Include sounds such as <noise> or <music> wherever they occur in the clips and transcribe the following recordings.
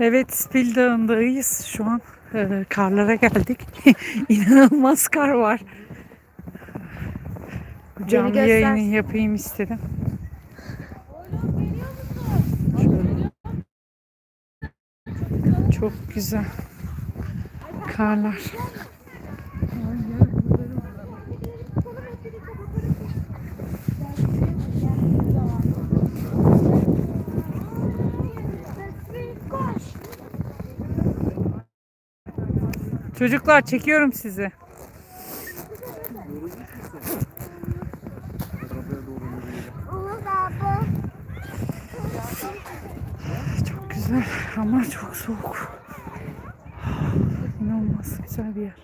Evet Spil Dağı'ndayız. Şu an e, karlara geldik. <laughs> İnanılmaz kar var. Canlı yayını yapayım istedim. Çok güzel. Karlar. Çocuklar çekiyorum sizi. Çok güzel ama çok soğuk. İnanılmaz güzel bir yer.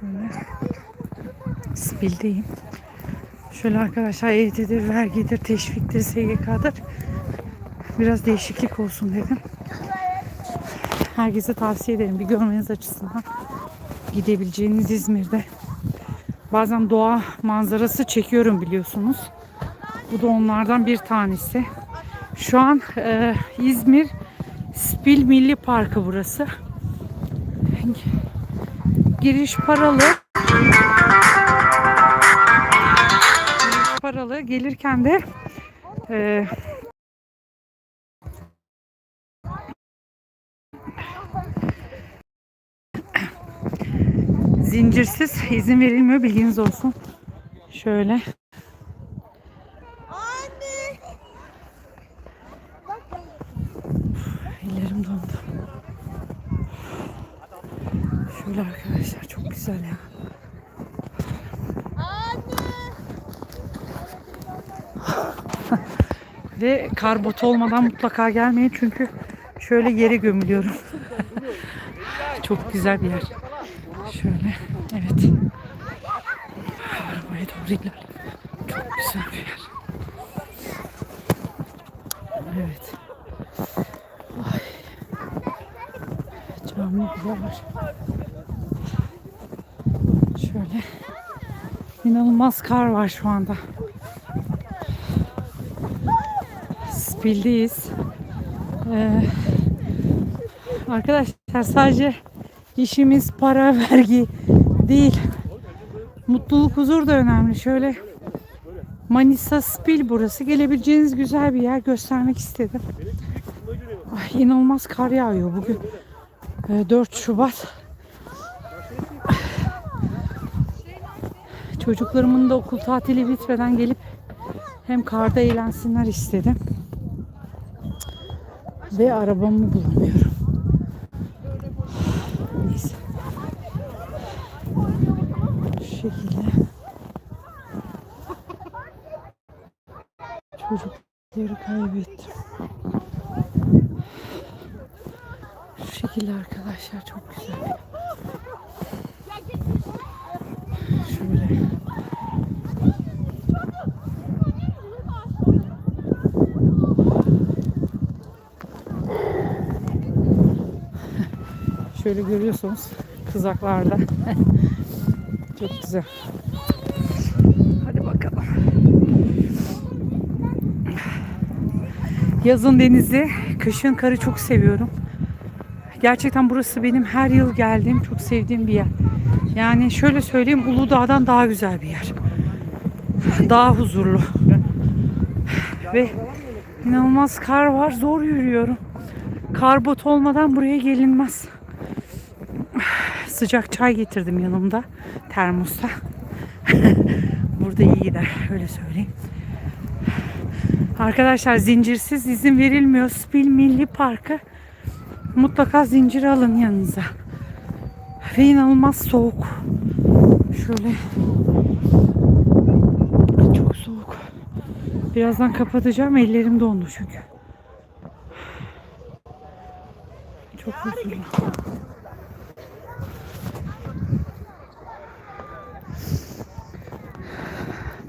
Şöyle Spil'deyim. Şöyle arkadaşlar eğitidir, vergidir, teşviktir, SGK'dır. Biraz değişiklik olsun dedim. Herkese tavsiye ederim bir görmeniz açısından. Gidebileceğiniz İzmir'de. Bazen doğa manzarası çekiyorum biliyorsunuz. Bu da onlardan bir tanesi. Şu an e, İzmir Spil Milli Parkı burası. Giriş paralı. Giriş paralı. Gelirken de e, zincirsiz izin verilmiyor bilginiz olsun. Şöyle. Ellerim dondu. Şöyle arkadaşlar çok güzel ya. Ve karbot olmadan mutlaka gelmeyin çünkü şöyle yere gömülüyorum. Çok güzel bir yer. Şöyle evet. Arabaya doğru ilerliyorum. Çok güzel bir yer. Evet. Ay. Cami bile var. Şöyle. İnanılmaz kar var şu anda. Spil'deyiz. Ee, arkadaşlar sadece işimiz para <laughs> vergi değil. Mutluluk huzur da önemli. Şöyle Manisa Spil burası. Gelebileceğiniz güzel bir yer göstermek istedim. Ay, inanılmaz kar yağıyor bugün. Ee, 4 Şubat. Çocuklarımın da okul tatili bitmeden gelip hem karda eğlensinler istedim. Ve arabamı bulamıyorum. Neyse. Şu şekilde. Çocukları kaybettim. Şu şekilde arkadaşlar çok güzel. Şöyle. Şöyle görüyorsunuz kızaklarda. <laughs> Çok güzel. Hadi bakalım. Yazın denizi, kışın karı çok seviyorum. Gerçekten burası benim her yıl geldiğim, çok sevdiğim bir yer. Yani şöyle söyleyeyim, Uludağ'dan daha güzel bir yer. Daha huzurlu. Ve inanılmaz kar var, zor yürüyorum. Karbot olmadan buraya gelinmez. Sıcak çay getirdim yanımda termosta. <laughs> Burada iyi gider öyle söyleyeyim. Arkadaşlar zincirsiz izin verilmiyor. Spil Milli Parkı. Mutlaka zincir alın yanınıza. Ve inanılmaz soğuk. Şöyle. Çok soğuk. Birazdan kapatacağım. Ellerim dondu çünkü. Çok huzurlu.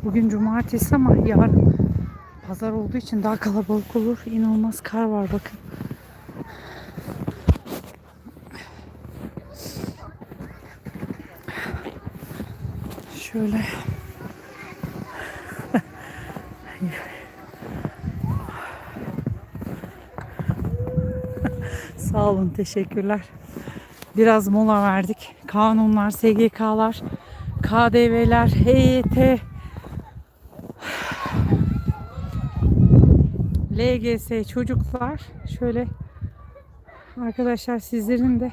Bugün cumartesi ama yarın pazar olduğu için daha kalabalık olur. İnanılmaz kar var bakın. Şöyle <laughs> Sağ olun, teşekkürler. Biraz mola verdik. Kanunlar, SGK'lar, KDV'ler, EYT, LGS çocuklar. Şöyle arkadaşlar sizlerin de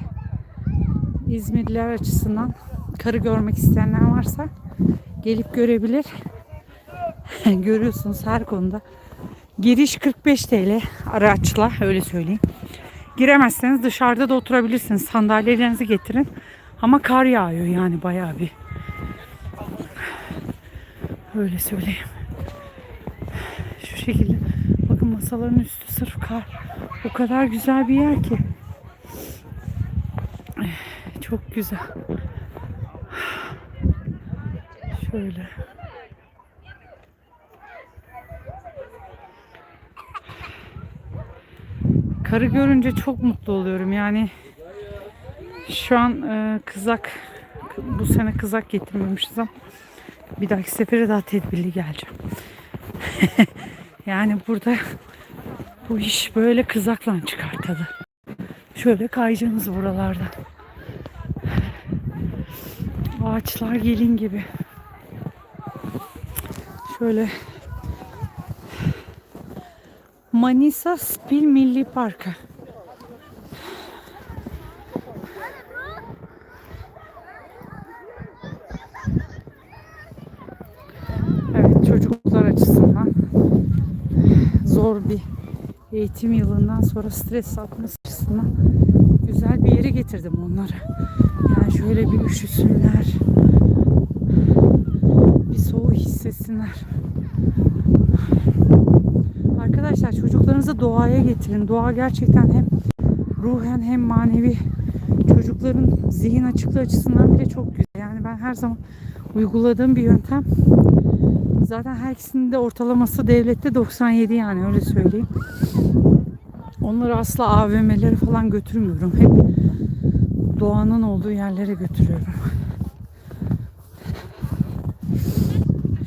İzmirliler açısından karı görmek isteyenler varsa gelip görebilir. <laughs> Görüyorsunuz her konuda. Giriş 45 TL araçla öyle söyleyeyim. Giremezseniz dışarıda da oturabilirsiniz. Sandalyelerinizi getirin. Ama kar yağıyor yani bayağı bir. Öyle söyleyeyim. Şu şekilde. Bakın masaların üstü sırf kar. O kadar güzel bir yer ki. Çok güzel. Şöyle. Karı görünce çok mutlu oluyorum. Yani şu an e, kızak bu sene kızak getirmemişiz ama bir dahaki sefere daha tedbirli geleceğim. <laughs> yani burada bu iş böyle kızakla çıkar tadı. Şöyle kayacağımız buralarda. Ağaçlar gelin gibi. Şöyle Manisa Spil Milli Parkı. Evet çocuklar açısından zor bir eğitim yılından sonra stres atması açısından güzel bir yere getirdim onları. Yani şöyle bir üşüsünler. Bir soğuk hissetsinler. Arkadaşlar çocuklarınızı doğaya getirin. Doğa gerçekten hem ruhen hem manevi çocukların zihin açıklığı açısından bile çok güzel. Yani ben her zaman uyguladığım bir yöntem. Zaten herkesinin de ortalaması devlette 97 yani öyle söyleyeyim. Onları asla AVM'lere falan götürmüyorum. Hep doğanın olduğu yerlere götürüyorum.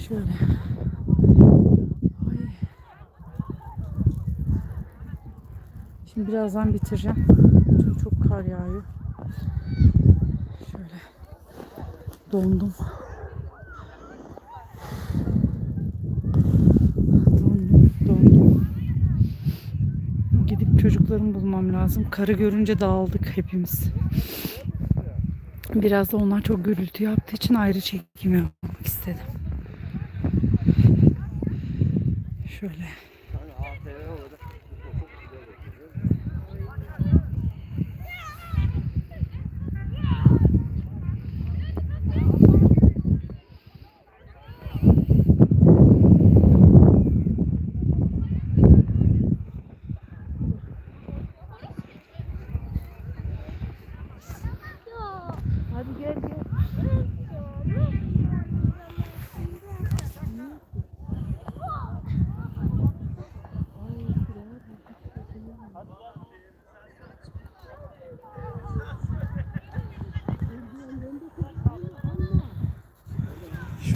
Şöyle. Ay. Şimdi birazdan bitireceğim. Çünkü çok kar yağıyor. Şöyle. Dondum. Dondum, dondum. Gidip çocuklarımı bulmam lazım. Karı görünce dağıldık hepimiz. Biraz da onlar çok gürültü yaptığı için ayrı çekim yapmak istedim. Şöyle.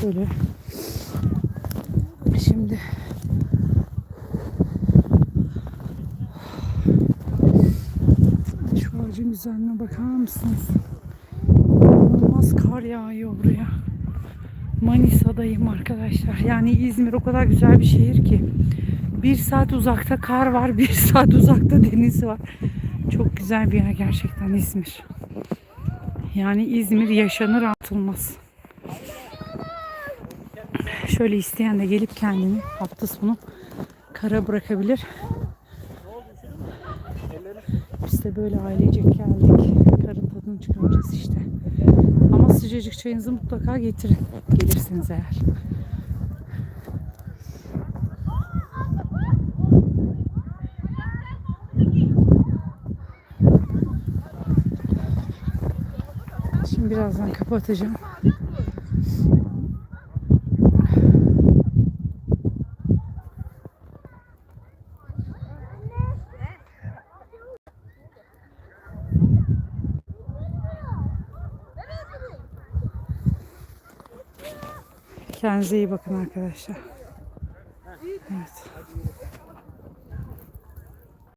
Şöyle. Şimdi şu ağacın güzelliğine bakar mısınız? İnanılmaz kar yağıyor buraya. Manisa'dayım arkadaşlar. Yani İzmir o kadar güzel bir şehir ki. Bir saat uzakta kar var, <laughs> bir saat uzakta deniz var. Çok güzel bir yer gerçekten İzmir. Yani İzmir yaşanır atılmaz. Şöyle isteyen de gelip kendini hafta sonu kara bırakabilir. Biz de böyle ailecek geldik. Karın tadını çıkaracağız işte. Ama sıcacık çayınızı mutlaka getirin. Gelirsiniz eğer. Şimdi birazdan kapatacağım. Kendinize iyi bakın arkadaşlar. Evet.